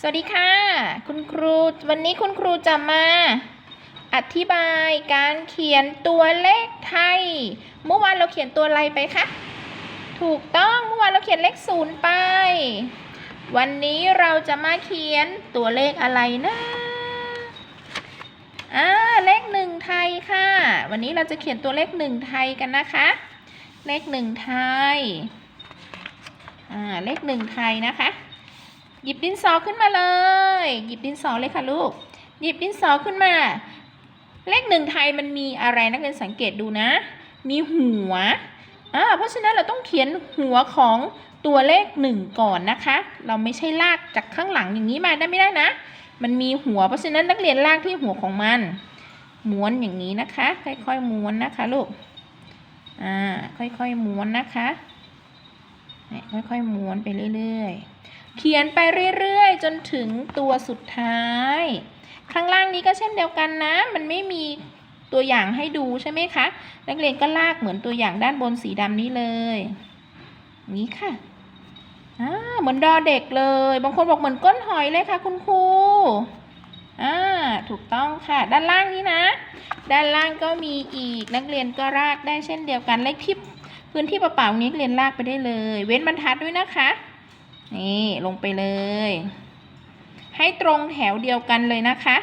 สวัสดีค่ะ คุณครูวันนี้คุณครูจะมา อธิบายการเขียนตัวเลขไทย เมื่อวานเราเขียนตัวอะไรไปคะถูกต้องเมื่อวานเราเขียนเลขศูนย์ไป วันนี้เราจะมาเขียนตัวเลขอะไรนะอ่าเลขหนึ่งไทยค่ะ วันนี้เราจะเขียนตัวเลขหนึ่งไทยกันนะคะ เลขหนึ่งไทยอ่าเลขหนึ่งไทยนะคะ หยิบดินสอขึ้นมาเลย หยิบดินสอเลยค่ะลูก หยิบดินสอขึ้นมา เลขหนึ่งไทยมันมีอะไรนักเรียนสังเกตดูนะ มีหัวอ่าเพราะฉะนั้นเราต้องเขียนหัวของตัวเลขหนึ่งก่อนนะคะ เราไม่ใช่ลากจากข้างหลังอย่างนี้มาได้ไม่ได้นะ มันมีหัวเพราะฉะนั้นนักเรียนลากที่หัวของมัน ม้วนอย่างนี้นะคะ ค่อยๆม้วนนะคะลูก อ่า ค่อยๆม้วนนะคะค่อยๆม้วนไปเรื่อยๆ เขียนไปเรื่อยๆ จนถึงตัวสุดท้าย ข้างล่างนี้ก็เช่นเดียวกันนะ มันไม่มีตัวอย่างให้ดูใช่ไหมคะ นักเรียนก็ลากเหมือนตัวอย่างด้านบนสีดำนี้เลย นี้ค่ะอ่าเหมือนดอเด็กเลย บางคนบอกเหมือนก้นหอยเลยค่ะคุณครูอ่าถูกต้องค่ะ ด้านล่างนี้นะ ด้านล่างก็มีอีกนักเรียนก็ลากได้เช่นเดียวกันเลขที่พื้นที่เปล่าๆนี้เรียนลากไปได้เลย เว้นบรรทัดด้วยนะคะ นี่ลงไปเลย ให้ตรงแถวเดียวกันเลยนะคะ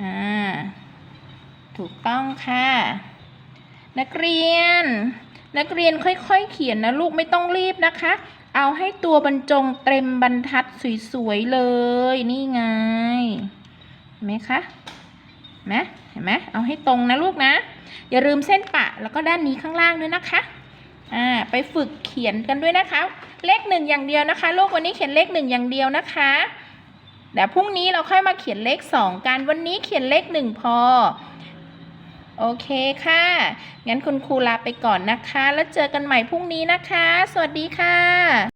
อ่า ถูกต้องค่ะ นักเรียน นักเรียนค่อยๆ เขียนนะลูกไม่ต้องรีบนะคะ เอาให้ตัวบรรจงเต็มบรรทัดสวยๆเลย นี่ไง เห็นไหมคะนไหมเห็นไหมเอาให้ตรงนะลูกนะ อย่าลืมเส้นปะแล้วก็ด้านนี้ข้างล่างด้วยนะคะ อ่า ไปฝึกเขียนกันด้วยนะคะ เลขหนึ่งอย่างเดียวนะคะลูกวันนี้เขียนเลขหนึ่งอย่างเดียวนะคะเดี๋ยวพรุ่งนี้เราค่อยมาเขียนเลขสองกันวันนี้เขียนเลขหนึ่งพอโอเคค่ะ งั้นคุณครูลาไปก่อนนะคะ แล้วเจอกันใหม่พรุ่งนี้นะคะ สวัสดีค่ะ